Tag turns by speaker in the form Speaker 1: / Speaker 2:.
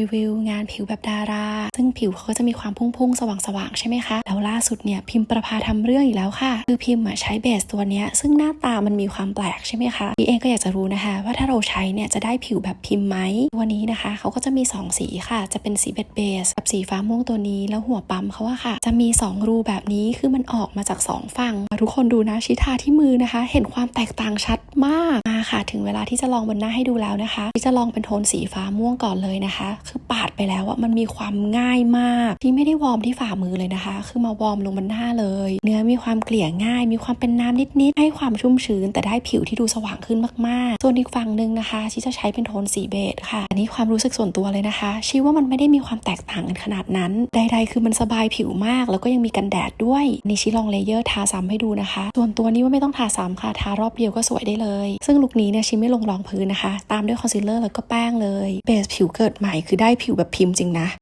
Speaker 1: รีวิวงานผิวแบบดารา ซึ่งผิวเขาก็จะมีความพุ่งๆ สว่างๆ ใช่ไหมคะ แล้วล่าสุดเนี่ยพิมพ์ประพาทำเรื่องอีกแล้วค่ะ คือพิมพ์ใช้เบสตัวเนี้ยซึ่งหน้าตามันมีความแปลกใช่ไหมคะพี่เองก็อยากจะรู้นะคะ ว่าถ้าเราใช้เนี่ยจะได้ผิวแบบพิมพ์ไหมวันนี้นะคะเขาก็จะมี 2 สีค่ะ จะเป็นสีเบสเบสกับสีฟ้าม่วงตัวนี้แล้วหัวปั๊มเขาอะค่ะ จะมี 2 รูแบบนี้คือมันออกมาจาก 2 ฝั่งทุกคนดูนะชิทาที่มือนะคะ เห็นความแตกต่างชัดมากมาค่ะ ถึงเวลาที่จะลองบนหน้าให้ดูแล้วนะคะที่จะลองเป็นโทนสีฟ้าม่วงก่อนเลยนะคะคือปาดไปแล้วอะมันมีความง่ายมาก ที่ไม่ได้วอร์มที่ฝ่ามือเลยนะคะ คือมาวอร์มลงบนหน้าเลย เนื้อมีความเกลี่ยง่าย มีความเป็นน้ำนิดๆให้ความชุ่มชื้น แต่ได้ผิวที่ดูสว่างขึ้นมากๆ ส่วนอีกฝั่งหนึ่งนะคะที่จะใช้เป็นโทนสีเบจค่ะ อันนี้ความรู้สึกส่วนตัวเลยนะคะชีว่ามันไม่ได้มีความแตกต่างกันขนาดนั้น ใด ๆ คือมันสบายผิวมาก แล้วก็ยังมีกันแดดด้วยนี่ชี้ลองเลเยอร์ทาซ้ำให้ดูนะคะ ส่วนตัวนี้ว่าไม่ต้องทาซ้ำค่ะทารอบเดียวก็สวยได้เลย ซึ่งลุคนี้เนี่ยชี้ไม่ลงรองพื้นนะคะ ตามด้วยคอนซีลเลอร์แล้วก็แป้งเลยเบสผิวเกิดใหม่คือได้ผิวแบบพิมพ์จริงนะ